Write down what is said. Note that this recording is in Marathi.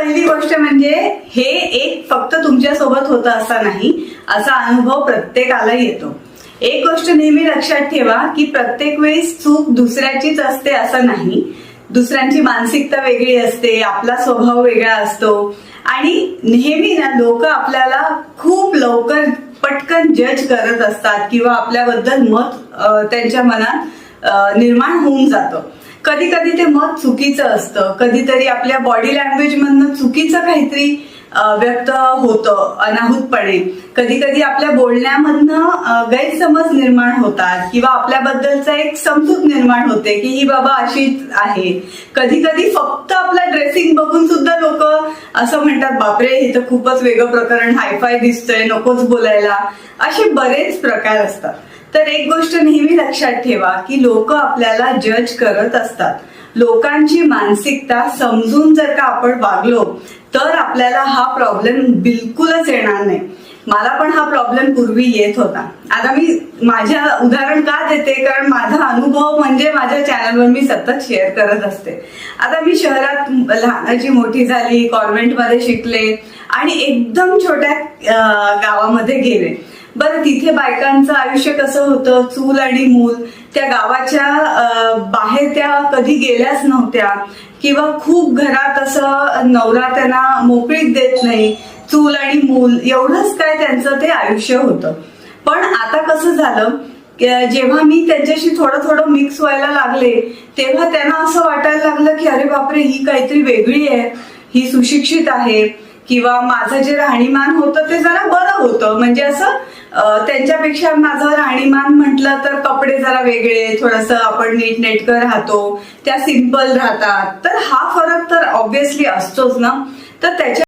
पहिली गोष्ट म्हणजे हे एक फक्त तुमच्यासोबत होतं असा नाही असा अनुभव प्रत्येकाला येतो. एक गोष्ट नेहमी लक्षात ठेवा की प्रत्येक वेळेस चूक दुसऱ्याचीच असते असं नाही. दुसऱ्यांची मानसिकता वेगळी असते आपला स्वभाव वेगळा असतो. आणि नेहमी ना लोक आपल्याला खूप लवकर पटकन जज करत असतात किंवा आपल्याबद्दल मत त्यांच्या मनात निर्माण होऊन जातं. कधी कधी ते मत चुकीचं असतं. कधीतरी आपल्या बॉडी लँग्वेज मधनं चुकीचं काहीतरी व्यक्त होतं अनाहूतपणे. कधी कधी आपल्या बोलण्यामधनं गैरसमज निर्माण होतात किंवा आपल्याबद्दलचा एक समजूत निर्माण होते की ही बाबा अशीच आहे. कधी कधी फक्त आपला ड्रेसिंग बघून सुद्धा लोक असं म्हणतात बापरे हे तर खूपच वेगळं प्रकरण हायफाय दिसतंय नकोच बोलायला. असे बरेच प्रकार असतात. तर एक गोष्ट नेहमी लक्षात ठेवा की लोक आपल्याला जज करत असतात. लोकांची मानसिकता समजून जर का आपण वागलो तर आपल्याला हा प्रॉब्लेम बिलकुलच येणार नाही. मला पण हा प्रॉब्लेम पूर्वी येत होता. आता मी माझ्या उदाहरण का देते? कारण माझा अनुभव म्हणजे माझ्या चॅनलवर मी सतत शेअर करत असते. आता मी शहरात लहानाची मोठी झाली कॉन्व्हेंटमध्ये शिकले आणि एकदम छोट्या गावामध्ये गेले. बरं तिथे बायकांचं आयुष्य कसं होतं? चूल आणि मूल. त्या गावाच्या बाहेर त्या कधी गेल्याच नव्हत्या. किंवा खूप घरात असं नवरा त्यांना मोकळीक देत नाही. चूल आणि मूल. एवढंच काय त्यांचं ते आयुष्य होतं. पण आता कसं झालं? जेव्हा मी त्यांच्याशी थोडं थोडं मिक्स व्हायला लागले तेव्हा त्यांना असं वाटायला लागलं की अरे बापरे ही काहीतरी वेगळी आहे. ही सुशिक्षित आहे. किंवा माझं जे राहणीमान होतं ते जरा बरं होतं. म्हणजे असं त्यांच्यापेक्षा माझं राहणीमान म्हटलं तर कपडे जरा वेगळे थोडंसं आपण नीटनेटकं राहतो त्या सिंपल राहतात. तर हा फरक तर ऑब्विसली असतोच ना? तर त्याच्या